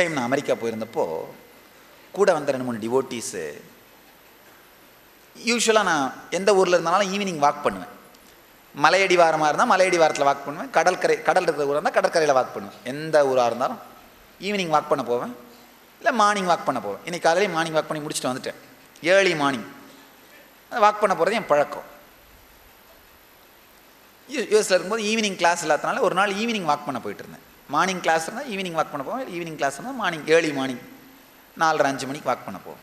Time நான் America போயிருந்தப்போ கூட வந்த ரெண்டு மூணு டிவோட்டீஸு யூஸ்வலாக நான் எந்த ஊரில் இருந்தாலும் ஈவினிங் வாக் பண்ணுவேன். மலையடி வாரமாக இருந்தால் மலையடி வாரத்தில் வாக் பண்ணுவேன். கடற்கரை கடல் இருக்கிற ஊராக இருந்தால் கடற்கரையில் வாக் பண்ணுவேன். எந்த ஊராக இருந்தாலும் ஈவினிங் வாக் பண்ண போவேன். இல்லை மார்னிங் வாக் பண்ண போவேன். இன்னைக்கு காலையிலே மார்னிங் வாக் பண்ணி முடிச்சுட்டு வந்துட்டேன். ஏர்லி மார்னிங் வாக் பண்ண போகிறது என் பழக்கம். யூஎஸில் இருக்கும்போது ஈவினிங் கிளாஸ் இல்லாதனால ஒரு நாள் ஈவினிங் வாக் பண்ண போயிட்டு இருந்தேன். மார்னிங் கிளாஸ் இருந்தால் ஈவினிங் வாக் பண்ண போவோம். ஈவினிங் கிளாஸ் இருந்தால் மார்னிங் ஏர்லி மார்னிங் நாலரை அஞ்சு மணிக்கு வாக் பண்ண போவோம்.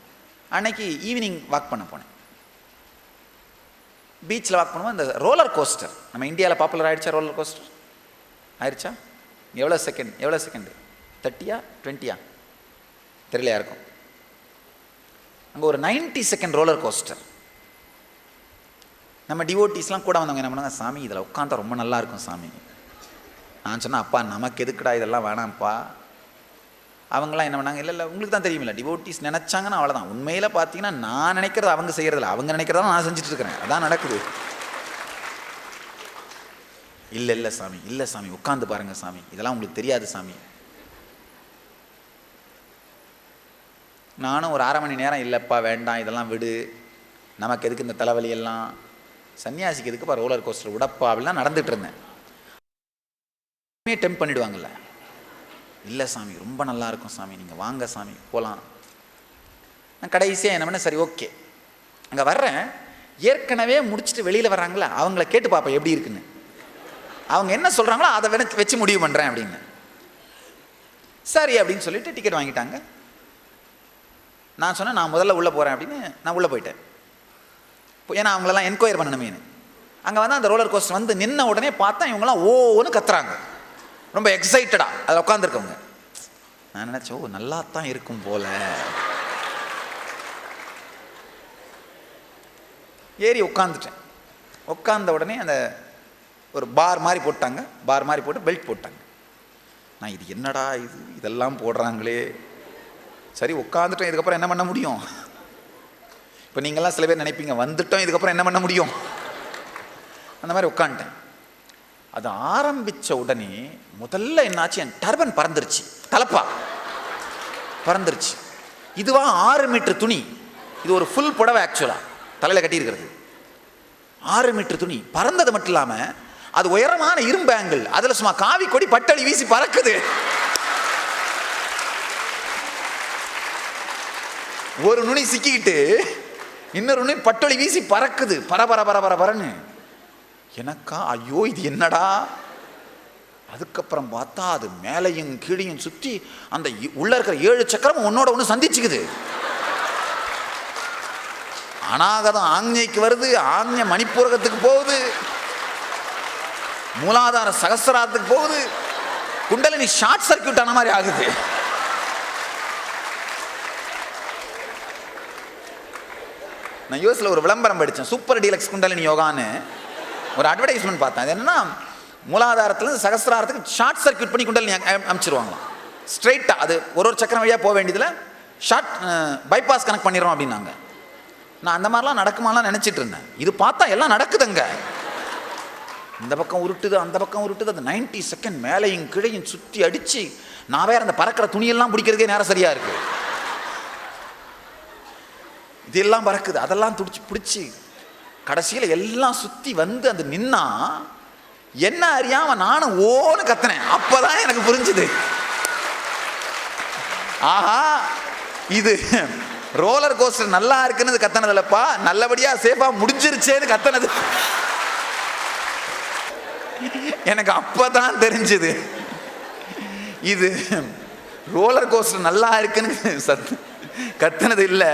அன்னைக்கு ஈவினிங் வாக் பண்ண போனேன். பீச்சில் வாக் பண்ணுவோம் இந்த ரோலர் கோஸ்டர் நம்ம இந்தியாவில் பாப்புலர் ஆகிடுச்சா ரோலர் கோஸ்டர் ஆயிடுச்சா? எவ்வளோ செகண்ட் எவ்வளோ செகண்டு தேர்ட்டியா டுவெண்ட்டியா தெரியலையா இருக்கும். அங்கே ஒரு 90 செகண்ட் ரோலர் கோஸ்டர் நம்ம டிவோட்டிஸ்லாம் கூட வந்தவங்க என்ன பண்ணாங்க சாமி இதில் உட்காந்தா ரொம்ப நல்லாயிருக்கும் சாமி. நான் சொன்னேன் அப்பா நமக்கு எதுக்குடா இதெல்லாம் வேணாம்ப்பா? அவங்களாம் என்ன பண்ணாங்க இல்லை இல்லை உங்களுக்கு தான் தெரியுமில்ல டிவோட்டிஸ் நினச்சாங்கன்னா அவ்வளோதான் உண்மையில் பார்த்தீங்கன்னா நான் நினைக்கிறது அவங்க செய்கிறதில்ல அவங்க நினைக்கிறதா நான் செஞ்சுட்டு இருக்கிறேன். அதான் நடக்குது. இல்லை இல்லை சாமி இல்லை சாமி உட்காந்து பாருங்க சாமி. இதெல்லாம் உங்களுக்கு தெரியாது சாமி. நானும் ஒரு அரை மணி நேரம் இல்லைப்பா வேண்டாம் இதெல்லாம் விடு. நமக்கு எதுக்கு இந்த தலைவலி எல்லாம் சன்னியாசிக்கு எதுக்குப்பா ரோலர் கோஸ்டர் விடப்பா அப்படிலாம் நடந்துகிட்டு இருந்தேன். டெம்ப் பண்ணிடுவாங்கல்ல. இல்லை சாமி ரொம்ப நல்லா இருக்கும் சாமி நீங்கள் வாங்க சாமி போகலாம் நான் கடைசியாக என்ன பண்ண சரி ஓகே. அங்கே வர்றேன். ஏற்கனவே முடிச்சுட்டு வெளியில் வர்றாங்களா அவங்கள கேட்டு பார்ப்பேன் எப்படி இருக்குன்னு. அவங்க என்ன சொல்கிறாங்களோ அதை வேணா வச்சு முடிவு பண்ணுறேன் அப்படின்னு. சரி அப்படின்னு சொல்லிட்டு டிக்கெட் வாங்கிட்டாங்க. நான் சொன்னேன் நான் முதல்ல உள்ளே போகிறேன் அப்படின்னு நான் உள்ளே போயிட்டேன். இப்போ ஏன்னா அவங்களெல்லாம் என்கொயர் பண்ணணுமேனு அங்கே வந்து அந்த ரோலர் கோஸ்டர் வந்து நின்ன உடனே பார்த்தா இவங்களாம் ஓன்னு கத்துறாங்க. ரொம்ப எக்ஸைட்டடாக அதில் உட்காந்துருக்கவங்க நான் நினச்சேன் நல்லா தான் இருக்கும் போல. ஏறி உட்காந்துட்டேன் உட்காந்த உடனே அந்த ஒரு பார் மாதிரி போட்டாங்க. பார் மாதிரி போட்டு பெல்ட் போட்டாங்க. நான் இது என்னடா இது? இதெல்லாம் போடுறாங்களே. சரி உட்காந்துட்டோம் இதுக்கப்புறம் என்ன பண்ண முடியும்? இப்போ நீங்கள்லாம் சில பேர் நினைப்பீங்க வந்துட்டோம். இதுக்கப்புறம் என்ன பண்ண முடியும்? அந்த மாதிரி உட்காந்துட்டேன் அது ஆரம்பித்த உடனே முதல்ல என்னாச்சு என் டர்பன் பறந்துருச்சு. தலப்பா. பறந்துருச்சு. இதுவா ஆறு மீட்டர் துணி. இது ஒரு ஃபுல் புடவை ஆக்சுவலாக தலையில் கட்டியிருக்கிறது. ஆறு மீட்டர் துணி. பறந்தது மட்டும் இல்லாமல் அது உயரமான இரும்பு ஆங்கிள் அதில் சும்மா காவி கொடி பட்டளி வீசி பறக்குது. ஒரு நுனி சிக்கிக்கிட்டு இன்னொரு நுனி பட்டொளி வீசி பறக்குது. பர பர பர பர பரன்னு. எனக்கா? ஐயோ இது என்னடா? அதுக்கப்புறம் பார்த்தா அது மேலையும் கீழையும் சுற்றி அந்த உள்ளே உள்ள இருக்கிற ஏழு சக்கரமும் ஒன்னோட ஒன்று சந்திச்சுக்குது. அநாகதம் ஆஞ்ஞைக்கு வருது ஆஞ்ஞை மணிப்பூரகத்துக்கு போகுது. மூலாதார சகசராத்துக்கு போகுது. குண்டலினி ஷார்ட் சர்க்கியூட் ஆன மாதிரி ஆகுது. நான் யூஎஸ்ல ஒரு விளம்பரம் படித்தேன். சூப்பர் டீலக்ஸ் குண்டலினி யோகான்னு. ஒரு அட்வர்டைஸ்மெண்ட் பார்த்தேன். அது என்னன்னா மூலாதாரத்துலேருந்து சகசிராரத்துக்கு ஷார்ட் சர்க்யூட் பண்ணி கொண்டு அமைச்சிருவாங்களாம். ஸ்ட்ரைட்டாக அது ஒரு ஒரு சக்கரம் வழியாக போக வேண்டியதில் ஷார்ட் பைபாஸ் கனெக்ட் பண்ணிடுறோம் அப்படின்னாங்க. நான் அந்த மாதிரிலாம் நடக்குமாலாம் நினச்சிட்டு இருந்தேன். இது பார்த்தா எல்லாம் நடக்குதுங்க. இந்த பக்கம் உருட்டுது அந்த பக்கம் உருட்டுது அந்த 90 செகண்ட் மேலையும் கீழையும் சுற்றி அடித்து நான் வேற அந்த பறக்கிற துணியெல்லாம் பிடிக்கிறதுக்கே நேரம் சரியாக இருக்குது இதெல்லாம் பறக்குது. அதெல்லாம் துடிச்சு பிடிச்சி கடைசியில் எல்லாம் சுற்றி வந்து அந்த நின்னா என்ன அறியாம நானும் ஓன்னு அப்போ அப்பதான் எனக்கு புரிஞ்சுது. ஆஹா இது ரோலர் கோஸ்டர் நல்லா இருக்குன்னு கத்தனது இல்லப்பா நல்லபடியா சேஃபா முடிஞ்சிருச்சேன்னு கத்தனது. எனக்கு அப்பதான் தெரிஞ்சது. இது ரோலர் கோஸ்டர் நல்லா இருக்குன்னு சத் கத்துனது இல்லை.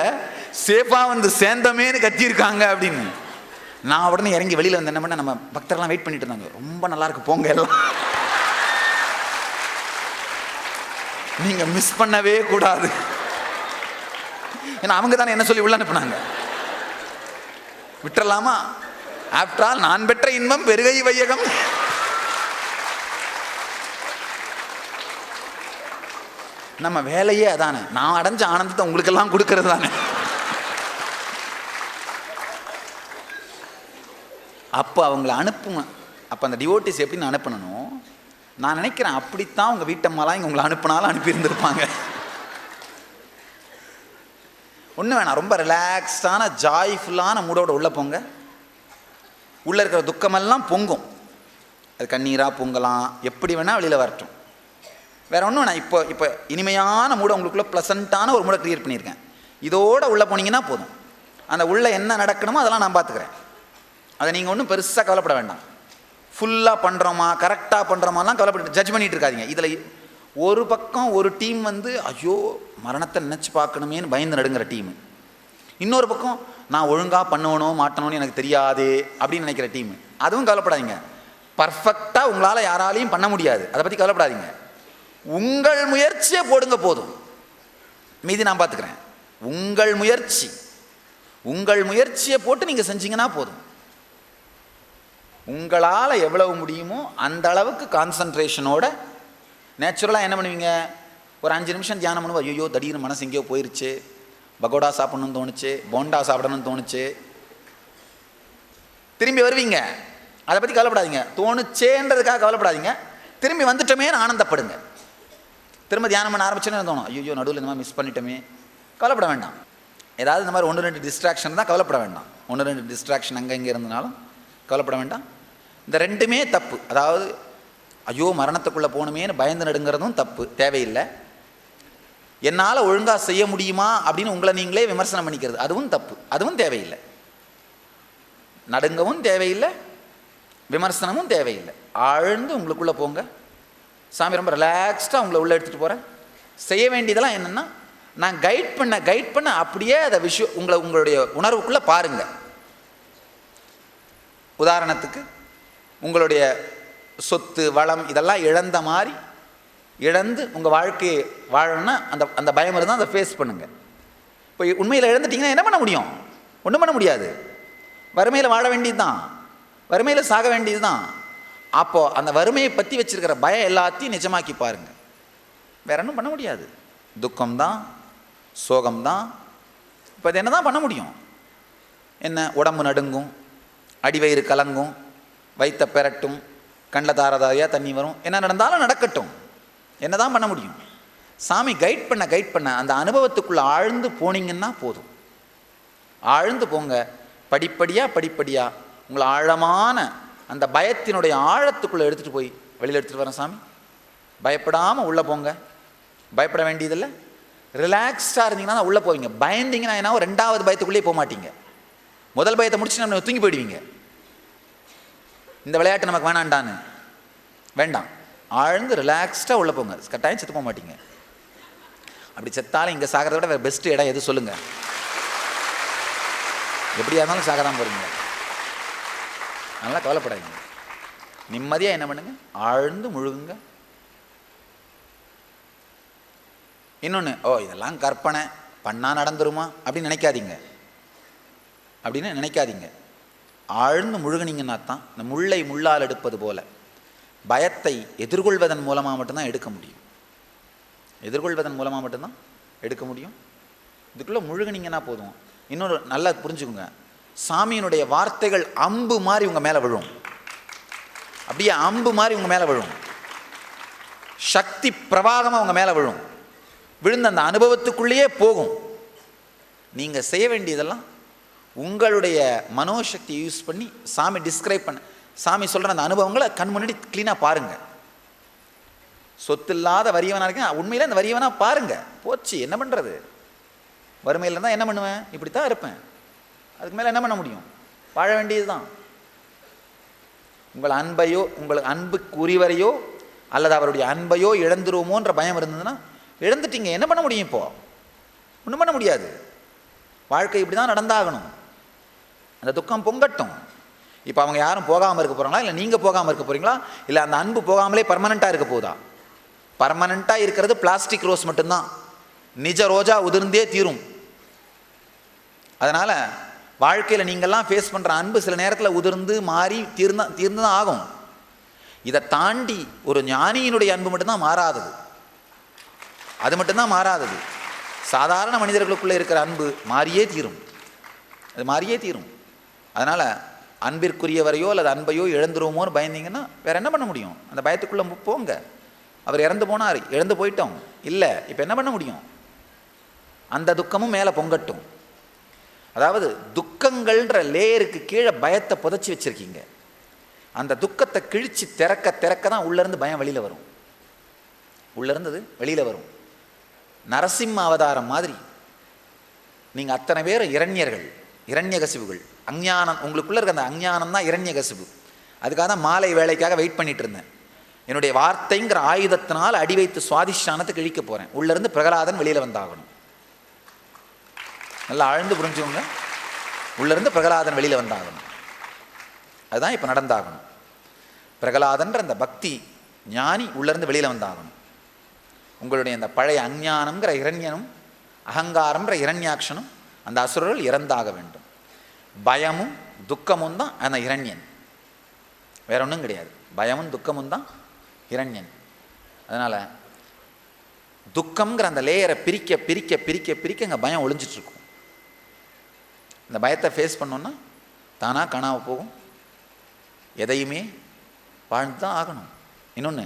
சேஃபா வந்து சேர்ந்தமேன்னு கத்தியிருக்காங்க அப்படின்னு. நான் உடனே இறங்கி வெளியில வந்து என்ன பண்ண நம்ம பக்தர்லாம் வெயிட் பண்ணிட்டு இருந்தாங்க. ரொம்ப நல்லா இருக்கு போங்க எல்லாம். நீங்க மிஸ் பண்ணவே கூடாது. ஏன்னா அவங்க தானே என்ன சொல்லி உள்ள அனுப்புனாங்க. விட்டுறலாமா? ஆஃப்டர் ஆல் நான் பெற்ற இன்பம் பெருகை வையகம். நம்ம வேலையே அதானே. நான் அடைஞ்ச ஆனந்தத்தை உங்களுக்கெல்லாம் கொடுக்கறது தானே. அப்போ அவங்கள அனுப்புங்க அப்போ அந்த டிவோட்டிஸ் எப்படின்னு அனுப்பணும் நான் நினைக்கிறேன் அப்படித்தான் உங்கள் வீட்டம்மாலாம் இங்கே உங்களை அனுப்புனாலும் அனுப்பியிருந்திருப்பாங்க. ஒன்றும் வேணாம் ரொம்ப ரிலாக்ஸ்டான ஜாய்ஃபுல்லான மூடோட உள்ளே போங்க. உள்ளே இருக்கிற துக்கமெல்லாம் பொங்கும். அது கண்ணீராக பொங்கலாம் எப்படி வேணால் வெளியில் வரட்டும். வேற ஒன்றும் நான் இப்போ இப்போ இனிமையான மூடை உங்களுக்குள்ளே ப்ளசண்ட்டான ஒரு மூடை க்ரியேட் பண்ணியிருக்கேன். இதோட உள்ளே போனீங்கன்னா போதும். அந்த உள்ளே என்ன நடக்கணுமோ அதெல்லாம் நான் பார்த்துக்கிறேன். அதை நீங்கள் ஒன்றும் பெருசாக கவலைப்பட வேண்டாம். ஃபுல்லாக பண்ணுறோமா கரெக்டாக பண்ணுறோமாலாம் கவலைப்பட்டு ஜட்ஜ் பண்ணிட்டு இருக்காதீங்க. இதில் ஒரு பக்கம் ஒரு டீம் வந்து ஐயோ மரணத்தை நினச்சி பார்க்கணுமேன்னு பயந்து நடுங்கிற டீம் இன்னொரு பக்கம் நான் ஒழுங்காக பண்ணணும் மாட்டணும்னு எனக்கு தெரியாது அப்படின்னு நினைக்கிற டீம் அதுவும் கவலைப்படாதீங்க. பர்ஃபெக்டாக உங்களால் யாராலையும் பண்ண முடியாது. அதை பற்றி கவலைப்படாதீங்க. உங்கள் முயற்சியை போடுங்க போதும். மீதி நான் பார்த்துக்கிறேன் உங்கள் முயற்சி. உங்கள் முயற்சியை போட்டு நீங்கள் செஞ்சீங்கன்னா போதும். உங்களால் எவ்வளவு முடியுமோ அந்த அளவுக்கு கான்சன்ட்ரேஷனோட நேச்சுரலாக என்ன பண்ணுவீங்க? ஒரு அஞ்சு நிமிஷம் தியானம் பண்ணுவோம் ஐயோ திடீர்னு மனசு எங்கேயோ போயிருச்சு. பகோடா சாப்பிடணும்னு தோணுச்சு. போண்டா சாப்பிடணும்னு தோணுச்சு. திரும்பி வருவீங்க. அதை பற்றி கவலைப்படாதீங்க. தோணுச்சேன்றதுக்காக கவலைப்படாதீங்க. திரும்பி வந்துட்டோமேன்னு ஆனந்தப்படுங்க. திரும்ப தியானம் பண்ண ஆரம்பிச்சோன்னு தோணும் ஐயோ நடுவில் இந்த மாதிரி மிஸ் பண்ணிட்டோமே. கவலைப்பட வேண்டாம். ஏதாவது இந்த மாதிரி ஒன்று ரெண்டு டிஸ்ட்ராக்ஷன் தான் கவலைப்பட வேண்டாம். ஒன்று ரெண்டு டிஸ்ட்ராக்ஷன் அங்கே இங்கே இருந்தனாலும் கவலைப்பட வேண்டாம். இந்த ரெண்டுமே தப்பு. அதாவது ஐயோ மரணத்துக்குள்ளே போகணுமேன்னு பயந்து நடுங்கிறதும் தப்பு தேவையில்லை. என்னால் ஒழுங்காக செய்ய முடியுமா அப்படின்னு உங்களை நீங்களே விமர்சனம் பண்ணிக்கிறது. அதுவும் தப்பு. அதுவும் தேவையில்லை. நடுங்கவும் தேவையில்லை. விமர்சனமும் தேவையில்லை. ஆழ்ந்து உங்களுக்குள்ளே போங்க. சாமி ரொம்ப ரிலாக்ஸ்டாக உங்களை உள்ளே எடுத்துகிட்டு போகிறேன் செய்ய வேண்டியதெல்லாம் என்னென்னா நான் கைட் பண்ண கைட் பண்ண அப்படியே அதை விஷயம் உங்களை உங்களுடைய உணர்வுக்குள்ளே பாருங்கள் உதாரணத்துக்கு உங்களுடைய சொத்து வளம் இதெல்லாம் இழந்த மாதிரி இழந்து உங்கள் வாழ்க்கையை வாழணும்னா அந்த அந்த பயம் இருந்தால் அதை ஃபேஸ் பண்ணுங்கள் இப்போ உண்மையில் இழந்துட்டீங்கன்னா என்ன பண்ண முடியும்? ஒன்றும் பண்ண முடியாது. வறுமையில் வாழ வேண்டியது தான் வறுமையில் சாக வேண்டியது தான் அப்போது அந்த வறுமையை பற்றி வச்சுருக்கிற பயம் எல்லாத்தையும் நிஜமாக்கி பாருங்கள் வேற ஒன்றும் பண்ண முடியாது. துக்கம்தான் சோகம்தான். இப்போ அது என்ன தான் பண்ண முடியும்? என்ன? உடம்பு நடுங்கும். அடிவயிறு கலங்கும் வைத்த பெரட்டும் கண்ணில் தாரதாரியாக தண்ணி வரும். என்ன நடந்தாலும் நடக்கட்டும். என்ன தான் பண்ண முடியும்? சாமி கைட் பண்ண கைட் பண்ண அந்த அனுபவத்துக்குள்ளே ஆழ்ந்து போனீங்கன்னா போதும். ஆழ்ந்து போங்க. படிப்படியாக படிப்படியாக உங்களை ஆழமான அந்த பயத்தினுடைய ஆழத்துக்குள்ளே எடுத்துகிட்டு போய் வெளியில் எடுத்துகிட்டு வரேன் சாமி. பயப்படாமல் உள்ளே போங்க. பயப்பட வேண்டியதில்லை. ரிலாக்ஸ்டாக இருந்தீங்கன்னா உள்ளே போவீங்க. பயந்தீங்கன்னா என்ன ரெண்டாவது பயத்துக்குள்ளேயே போக மாட்டீங்க. முதல் பயத்தை முடிச்சு நம்ம தூங்கி போயிடுவீங்க. இந்த விளையாட்டு நமக்கு வேணாண்டான்னு வேண்டாம். ஆழ்ந்து ரிலாக்ஸ்டாக உள்ளே போங்க. கட்டாயம் செத்து போக மாட்டீங்க. அப்படி செத்தாலும் இங்கே சாகிறத விட வேறு பெஸ்ட் இடம் எது சொல்லுங்கள் எப்படியா இருந்தாலும் சாக தான் போகிறீங்க நல்லா கவலைப்படாதீங்க. நிம்மதியாக என்ன பண்ணுங்க? ஆழ்ந்து முழுகுங்க. இன்னொன்று ஓ இதெல்லாம் கற்பனை. பண்ணால் நடந்துருமா? அப்படின்னு நினைக்காதீங்க. அப்படின்னு நினைக்காதீங்க. ஆழ்ந்து முழுகுனீங்கன்னா தான் இந்த முள்ளை முள்ளால் எடுப்பது போல பயத்தை எதிர்கொள்வதன் மூலமாக மட்டும்தான் எடுக்க முடியும். எதிர்கொள்வதன் மூலமாக மட்டும்தான் எடுக்க முடியும். இதுக்குள்ளே முழுகுனீங்கன்னா போதும். இன்னொரு நல்லா புரிஞ்சுக்குங்க. சாமியினுடைய வார்த்தைகள் அம்பு மாதிரி உங்கள் மேலே விழும். அப்படியே அம்பு மாதிரி உங்கள் மேலே விழும். சக்தி பிரவாகமாக உங்கள் மேலே விழும். விழுந்த அந்த அனுபவத்துக்குள்ளேயே போகும். நீங்கள் செய்ய வேண்டியதெல்லாம் உங்களுடைய மனோசக்தியை யூஸ் பண்ணி சாமி டிஸ்கிரைப் பண்ண சாமி சொல்கிற அந்த அனுபவங்களை கண் முன்னாடி க்ளீனாக பாருங்கள் சொத்து இல்லாத வரியவனாக இருக்கேன் உண்மையில் அந்த வரியவனாக பாருங்கள் போச்சு என்ன பண்ணுறது வறுமையில் இருந்தால் என்ன பண்ணுவேன்? இப்படி தான் இருப்பேன். அதுக்கு மேலே என்ன பண்ண முடியும்? வாழ வேண்டியது தான் உங்கள் அன்பையோ உங்களுக்கு அன்புக்கு உரிவரையோ அல்லது அவருடைய அன்பையோ இழந்துருவோமோன்ற பயம் இருந்ததுன்னா இழந்துட்டீங்க. என்ன பண்ண முடியும் இப்போது ஒன்றும் பண்ண முடியாது. வாழ்க்கை இப்படி தான் நடந்தாகணும். அந்த துக்கம் பொங்கட்டும். இப்போ அவங்க யாரும் போகாமல் இருக்க போகிறாங்களா இல்லை நீங்கள் போகாமல் இருக்க போகிறீங்களா இல்லை அந்த அன்பு போகாமலே பர்மனெண்ட்டாக இருக்க போதா பர்மனெண்ட்டாக இருக்கிறது பிளாஸ்டிக் ரோஸ் மட்டும்தான். நிஜ ரோஜா உதிர்ந்தே தீரும். அதனால் வாழ்க்கையில் நீங்கள்லாம் ஃபேஸ் பண்ணுற அன்பு சில நேரத்தில் உதிர்ந்து மாறி தீர்ந்தா தீர்ந்து தான் ஆகும். இதை தாண்டி ஒரு ஞானியினுடைய அன்பு மட்டும்தான் மாறாதது. அது மட்டும்தான் மாறாதது. சாதாரண மனிதர்களுக்குள்ளே இருக்கிற அன்பு மாறியே தீரும். அது மாறியே தீரும். அதனால் அன்பிற்குரியவரையோ அல்லது அன்பையோ இழந்துருவோமோன்னு பயந்தீங்கன்னா வேறு என்ன பண்ண முடியும்? அந்த பயத்துக்குள்ளே போங்க. அவர் இறந்து போனார் இழந்து போயிட்டோம். இல்லை இப்போ என்ன பண்ண முடியும்? அந்த துக்கமும் மேலே பொங்கட்டும். அதாவது துக்கங்கள்ன்ற லேயருக்கு கீழே பயத்தை புதைச்சி வச்சிருக்கீங்க. அந்த துக்கத்தை கிழிச்சு திறக்க திறக்க தான் உள்ளேருந்து பயம் வெளியில் வரும். உள்ளேருந்தது வெளியில் வரும். நரசிம்ம அவதாரம் மாதிரி. நீங்கள் அத்தனை பேர் இரண்யர்கள் இரண்யகசிவுகள். அஞ்ஞானம் உங்களுக்குள்ளே இருக்க அந்த அஞ்ஞானம் தான் இரண்யகசிபு அதுக்காக தான் மாலை வேலைக்காக வெயிட் பண்ணிட்டு இருந்தேன். என்னுடைய வார்த்தைங்கிற ஆயுதத்தினால் அடி வைத்து சுவாதிஷ்டானத்தை கிழிக்க போகிறேன் உள்ளேருந்து பிரகலாதன் வெளியில் வந்தாகணும். நல்லா ஆழ்ந்து புரிஞ்சுக்கோங்க. உள்ளேருந்து பிரகலாதன் வெளியில் வந்தாகணும். அதுதான் இப்போ நடந்தாகணும். பிரகலாதன்ற அந்த பக்தி ஞானி உள்ளேருந்து வெளியில் வந்தாகணும். உங்களுடைய அந்த பழைய அஞ்ஞானம்ங்கிற இரண்யனும் அகங்காரம்ங்கிற இரண்யாட்சனும் அந்த அசுரர்கள் இறந்தாக வேண்டும். பயமும் துக்கமும் தான் அந்த இரண்யன். வேற ஒன்றும் கிடையாது. பயமும் துக்கமும் தான் இரண்யன். அதனால் துக்கம்ங்கிற அந்த லேயரை பிரிக்க பிரிக்க பிரிக்க பிரிக்க அங்கே பயம் ஒளிஞ்சிட்ருக்கும். இந்த பயத்தை ஃபேஸ் பண்ணோன்னா தானாக காணாமல் போகும். எதையுமே வாழ்ந்து தான் ஆகணும். இன்னொன்று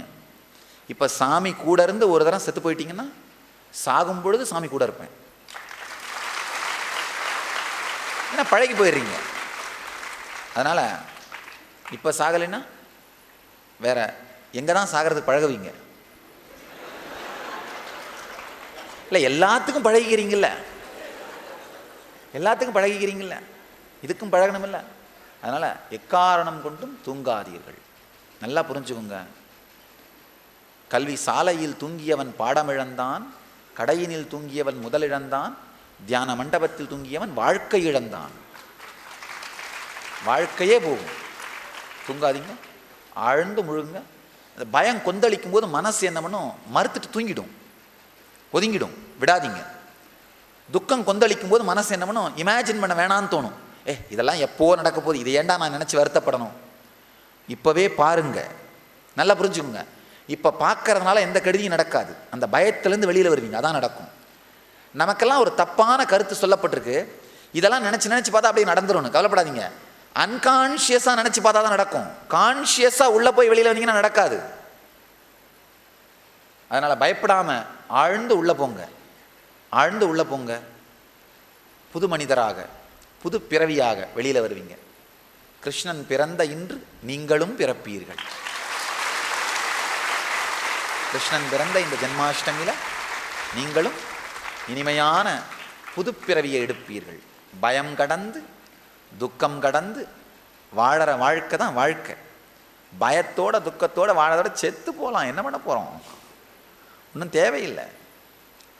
இப்போ சாமி கூட இருந்து ஒரு தரம் செத்து போயிட்டீங்கன்னா சாகும் பொழுது சாமி கூட இருப்பேன். ஏன்னா பழகி போயிடுறீங்க? அதனால் இப்போ சாகலைன்னா வேற எங்கே தான் சாகிறதுக்கு பழகுவீங்க? இல்லை எல்லாத்துக்கும் பழகிக்கிறீங்கள எல்லாத்துக்கும் பழகிக்கிறீங்கள இதுக்கும் பழகணுமில்ல? அதனால் எக்காரணம் கொண்டும் தூங்காதீர்கள். நல்லா புரிஞ்சுக்கோங்க. கல்வி சாலையில் தூங்கியவன் பாடமிழந்தான் கடையினில் தூங்கியவன் முதலிழந்தான் தியான மண்டபத்தில் தூங்கியவன் வாழ்க்கை இழந்தான். வாழ்க்கையே போகும். தூங்காதீங்க. ஆழ்ந்து முழுங்க. அந்த பயம் கொந்தளிக்கும் போது மனசு என்ன பண்ணும்? மறுத்துட்டு தூங்கிடும். ஒதுங்கிடும். விடாதீங்க. துக்கம் கொந்தளிக்கும் போது மனசு என்ன பண்ணும்? இமேஜின் பண்ண வேணான்னு தோணும். ஏ இதெல்லாம் எப்போ நடக்க போகுது? இதை ஏண்டா நான் நினச்சி வருத்தப்படணும்? இப்போவே பாருங்க. நல்லா புரிஞ்சுக்கோங்க. இப்போ பார்க்கறதுனால எந்த கெடுதியும் நடக்காது. அந்த பயத்துலேருந்து வெளியில் வருவீங்க. அதான் நடக்கும். நமக்கெல்லாம் ஒரு தப்பான கருத்து சொல்லப்பட்டிருக்கு. இதெல்லாம் நினச்சி நினச்சி பார்த்தா அப்படியே நடந்துரும்னு. கவலைப்படாதீங்க. அன்கான்ஷியஸாக நினச்சி பார்த்தா தான் நடக்கும். கான்ஷியஸாக உள்ளே போய் வெளியில் வந்தீங்கன்னா நடக்காது. அதனால் பயப்படாமல் ஆழ்ந்து உள்ளே போங்க. ஆழ்ந்து உள்ளே போங்க. புது மனிதராக புது பிறவியாக வெளியில் வருவீங்க. கிருஷ்ணன் பிறந்த இன்று நீங்களும் பிறப்பீர்கள். கிருஷ்ணன் பிறந்த இந்த ஜென்மாஷ்டமியில் நீங்களும் இனிமையான புதுப்பிறவியை எடுப்பீர்கள். பயம் கடந்து துக்கம் கடந்து வாழற வாழ்க்கை தான் வாழ்க்கை. பயத்தோட துக்கத்தோட வாழறதோட செத்து போகலாம் என்ன பண்ண போகிறோம் ஒன்றும் தேவையில்லை.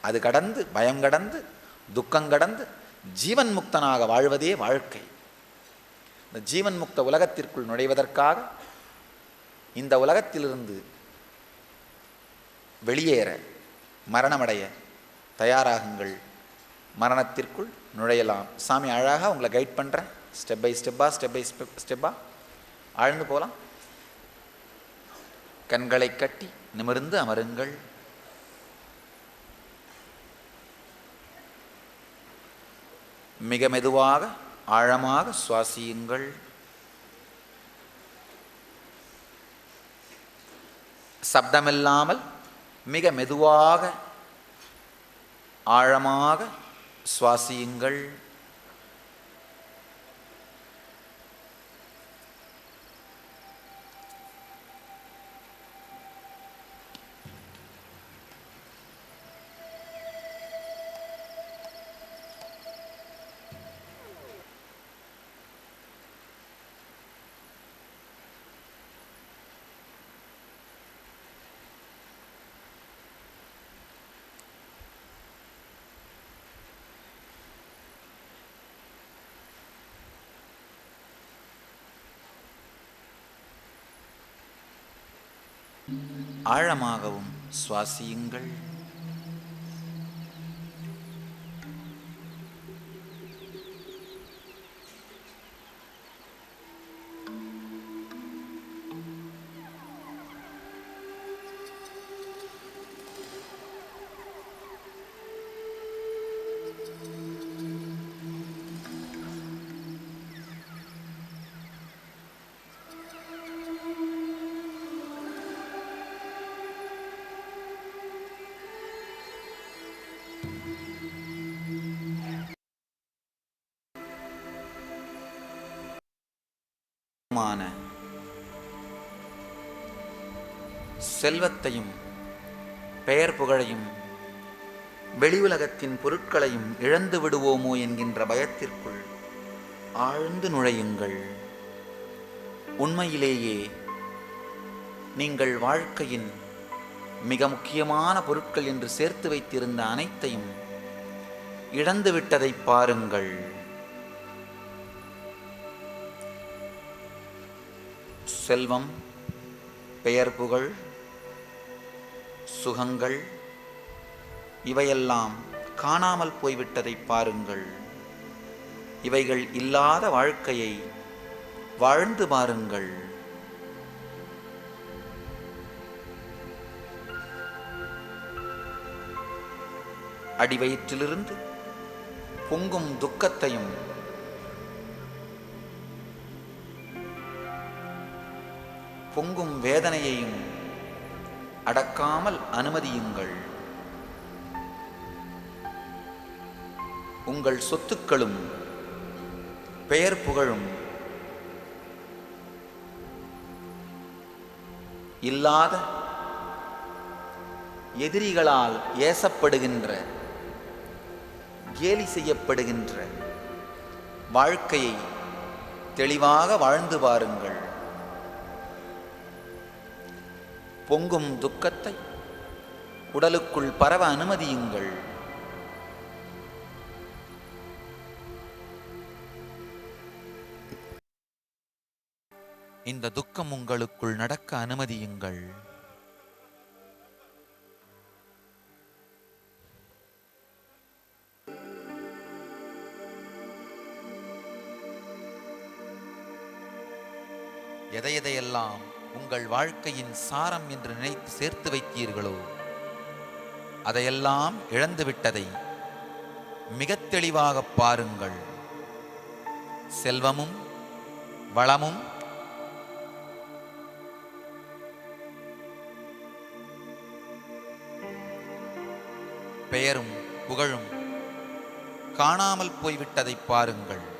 அது கடந்து பயம் கடந்து துக்கம் கடந்து ஜீவன் முக்தனாக வாழ்வதே வாழ்க்கை. இந்த ஜீவன் முக்த உலகத்திற்குள் நுழைவதற்காக இந்த உலகத்திலிருந்து வெளியேற மரணமடைய தயாராகுங்கள். மரணத்திற்குள் நுழையலாம். சாமி அழகாக உங்களை கைட் பண்ணுறேன் ஸ்டெப் பை ஸ்டெப்பாக ஸ்டெப் பை ஸ்டெப் ஸ்டெப்பாக ஆழ்ந்து போகலாம். கண்களை கட்டி நிமிர்ந்து அமருங்கள். மிக மெதுவாக ஆழமாக சுவாசியுங்கள். சப்தமில்லாமல் மிக மெதுவாக ஆழமாக சுவாசியுங்கள். ஆழமாகவும் சுவாசியுங்கள். அழிவுமான செல்வத்தையும் பெயர் புகழையும் வெளி உலகத்தின் பொருட்களையும் இழந்து விடுவோமோ என்கின்ற பயத்திற்குள் ஆழ்ந்து நுழையுங்கள். உண்மையிலேயே நீங்கள் வாழ்க்கையின் மிக முக்கியமான பொருட்கள் என்று சேர்த்து வைத்திருந்த அனைத்தையும் இழந்துவிட்டதை பாருங்கள். செல்வம் பெயர் புகழ் சுகங்கள் இவையெல்லாம் காணாமல் போய்விட்டதை பாருங்கள். இவைகள் இல்லாத வாழ்க்கையை வாழ்ந்து பாருங்கள். அடிவயிற்றிலிருந்து பொங்கும் துக்கத்தையும் பொங்கும் வேதனையையும் அடக்காமல் அனுமதியுங்கள். உங்கள் சொத்துக்களும் பெயர் புகழும். இல்லாத எதிரிகளால் ஏசப்படுகின்ற கேலி செய்யப்படுகின்ற வாழ்க்கையை தெளிவாக வாழ்ந்து பாருங்கள் பொங்கும் துக்கத்தை உடலுக்குள் பரவ அனுமதியுங்கள். இந்த துக்கம் உங்களுக்குள் நடக்க அனுமதியுங்கள். எதை எதையெல்லாம் உங்கள் வாழ்க்கையின் சாரம் என்று நினைத்து சேர்த்து வைத்தீர்களோ? அதையெல்லாம் இழந்துவிட்டதை மிக தெளிவாக பாருங்கள். செல்வமும் வளமும் பெயரும் புகழும் காணாமல் போய்விட்டதை பாருங்கள்.